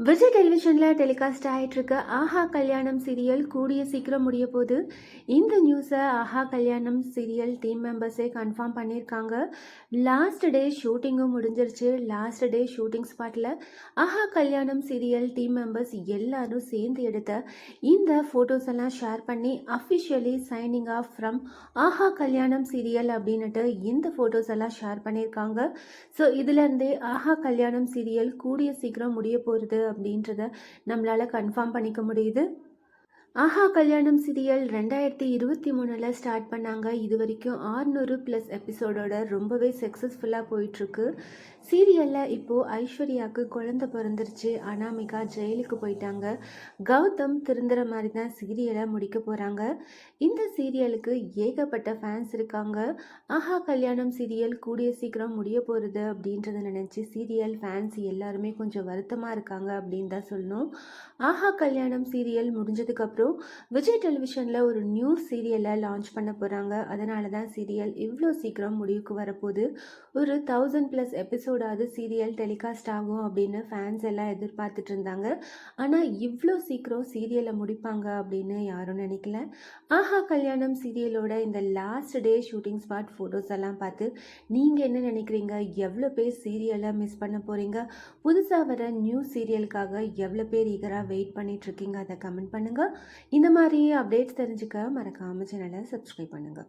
Vijay டெலிவிஷனில் telecast ஆகிட்டுருக்க ஆஹா Kalyanam serial கூடிய சீக்கிரம் முடிய போது இந்த நியூஸை ஆஹா கல்யாணம் சீரியல் டீம் மெம்பர்ஸே கன்ஃபார்ம் பண்ணியிருக்காங்க. லாஸ்ட் டே ஷூட்டிங்கும் முடிஞ்சிருச்சு. லாஸ்ட் டே ஷூட்டிங் ஸ்பாட்டில் ஆஹா கல்யாணம் சீரியல் டீம் மெம்பர்ஸ் எல்லாரும் சேர்ந்து எடுத்த இந்த ஃபோட்டோஸ் எல்லாம் ஷேர் பண்ணி officially signing off from Aaha Kalyanam serial அப்படின்னுட்டு இந்த ஃபோட்டோஸ் எல்லாம் ஷேர் பண்ணியிருக்காங்க. ஸோ இதுலேருந்தே ஆஹா கல்யாணம் சீரியல் கூடிய சீக்கிரம் முடிய போகிறது அப்படின்றத நம்மளால் கன்ஃபார்ம் பண்ணிக்க முடியுது. ஆஹா கல்யாணம் சீரியல் ரெண்டாயிரத்தி இருபத்தி மூணில் ஸ்டார்ட் பண்ணாங்க. இது வரைக்கும் ஆறுநூறு ப்ளஸ் எபிசோடோட ரொம்பவே சக்ஸஸ்ஃபுல்லாக போயிட்டுருக்கு. சீரியலில் இப்போது ஐஸ்வர்யாவுக்கு குழந்தை பிறந்துருச்சு. அனாமிகா ஜெயிலுக்கு போயிட்டாங்க. கௌதம் திருந்துற மாதிரி தான் சீரியலை முடிக்க போகிறாங்க இந்த சீரியலுக்கு ஏகப்பட்ட ஃபேன்ஸ் இருக்காங்க. ஆஹா கல்யாணம் சீரியல் கூடிய சீக்கிரம் முடிய போகிறது அப்படின்றத நினச்சி சீரியல் ஃபேன்ஸ் எல்லாருமே கொஞ்சம் வருத்தமாக இருக்காங்க அப்படின்னு தான் சொல்லணும். ஆஹா கல்யாணம் சீரியல் முடிஞ்சதுக்கப்புறம் விஜய் டெலிவிஷனில் ஒரு நியூ சீரியலை லான்ச் பண்ண போகிறாங்க அதனால தான் சீரியல் இவ்வளோ சீக்கிரம் முடிவுக்கு வரப்போகுது. ஒரு தௌசண்ட் ப்ளஸ் எபிசோடாவது சீரியல் டெலிகாஸ்ட் ஆகும் அப்படின்னு ஃபேன்ஸ் எல்லாம் எதிர்பார்த்துட்டு இருந்தாங்க. ஆனால் இவ்வளோ சீக்கிரம் சீரியலை முடிப்பாங்க அப்படின்னு யாரும் நினைக்கல. ஆஹா கல்யாணம் சீரியலோட இந்த last day shooting spot photos எல்லாம் பார்த்து நீங்கள் என்ன நினைக்கிறீங்க? எவ்வளோ பேர் சீரியலை மிஸ் பண்ண போகிறீங்க புதுசாக வர நியூ சீரியலுக்காக எவ்வளோ பேர் ஈகராக வெயிட் பண்ணிகிட்ருக்கீங்க அதை கமெண்ட் பண்ணுங்கள் இந்த மாதிரி அப்டேட்ஸ் தெரிஞ்சுக்க மறக்காமல் சேனலை சப்ஸ்கிரைப் பண்ணுங்கள்